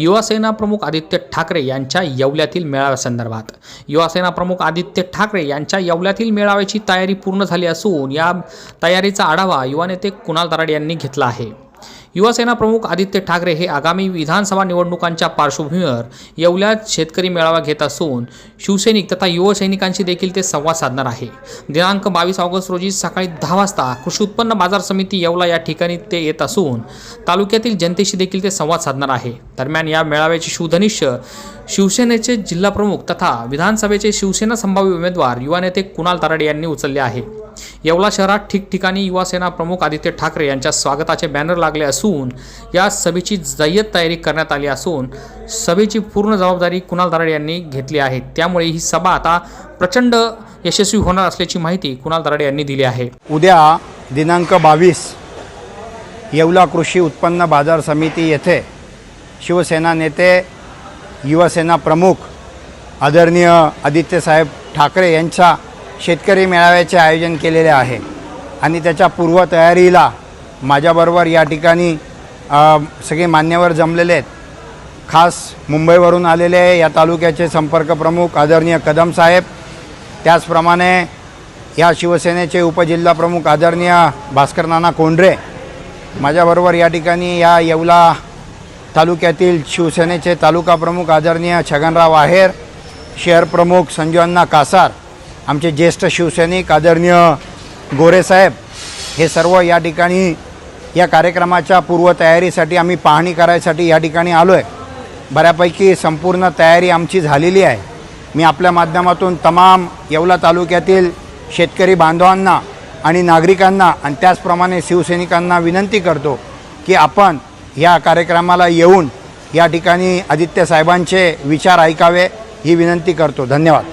युवासेना प्रमुख आदित्य ठाकरे यांच्या येवल्यातील मेळाव्यासंदर्भात. युवासेना प्रमुख आदित्य ठाकरे यांच्या येवल्यातील मेळाव्याची तयारी पूर्ण झाली असून या तयारीचा आढावा युवा नेते कुणाल दराड यांनी घेतला आहे. युवासेना प्रमुख आदित्य ठाकरे हे आगामी विधानसभा निवडणुकांच्या पार्श्वभूमीवर येवल्यात शेतकरी मेळावा घेत असून शिवसैनिक तथा युवसैनिकांशी देखील ते संवाद साधणार आहे. दिनांक बावीस ऑगस्ट रोजी सकाळी दहा वाजता कृषी उत्पन्न बाजार समिती येवला या ठिकाणी ते येत असून तालुक्यातील जनतेशी देखील ते संवाद साधणार आहे. दरम्यान या मेळाव्याचे शिवधनिष्य शिवसेनेचे जिल्हाप्रमुख तथा विधानसभेचे शिवसेना संभाव्य उमेदवार युवा नेते कुणाल ताराडे यांनी उचलले आहे. येवला शहरात ठिकठिकाणी युवासेना प्रमुख आदित्य ठाकरे यांच्या स्वागताचे बॅनर लागले असून या सभेची जय्यत तयारी करण्यात आली असून सभेची पूर्ण जबाबदारी कुणाल दराडे यांनी घेतली आहे. त्यामुळे ही सभा आता प्रचंड यशस्वी होणार असल्याची माहिती कुणाल दराडे यांनी दिली आहे. उद्या दिनांक बावीस येवला कृषी उत्पन्न बाजार समिती येथे शिवसेना नेते युवसेना प्रमुख आदरणीय आदित्यसाहेब ठाकरे यांच्या शेतकरी मेळाव्याचे आयोजन केलेले आहे. आणि त्याच्या पूर्वतयारीला माझ्याबरोबर या ठिकाणी सगळे मान्यवर जमलेले आहेत. खास मुंबईवरून आलेले या तालुक्याचे संपर्क प्रमुख आदरणीय कदम साहेब. त्याचप्रमाणे या शिवसेनेचे उपजिल्हा प्रमुख आदरणीय भास्कर नाना कोंढरे. माझ्याबरोबर या ठिकाणी या येवला तालुक्यातील शिवसेनेचे तालुका प्रमुख आदरणीय छगनराव आहेर शहर प्रमुख संजीवन्ना कासार आमचे ज्येष्ठ शिवसैनिक आदरणीय गोरेसाहेब हे सर्व या ठिकाणी या कार्यक्रमाच्या पूर्वतयारीसाठी आम्ही पाहणी करायसाठी या ठिकाणी आलो आहे बऱ्यापैकी संपूर्ण तयारी आमची झालेली आहे. मी आपल्या माध्यमातून तमाम येवला तालुक्यातील शेतकरी बांधवांना आणि नागरिकांना आणि त्याचप्रमाणे शिवसैनिकांना विनंती करतो की आपण या कार्यक्रमाला येऊन या ठिकाणी आदित्य साहेबांचे विचार ऐकावे ही विनंती करतो. धन्यवाद.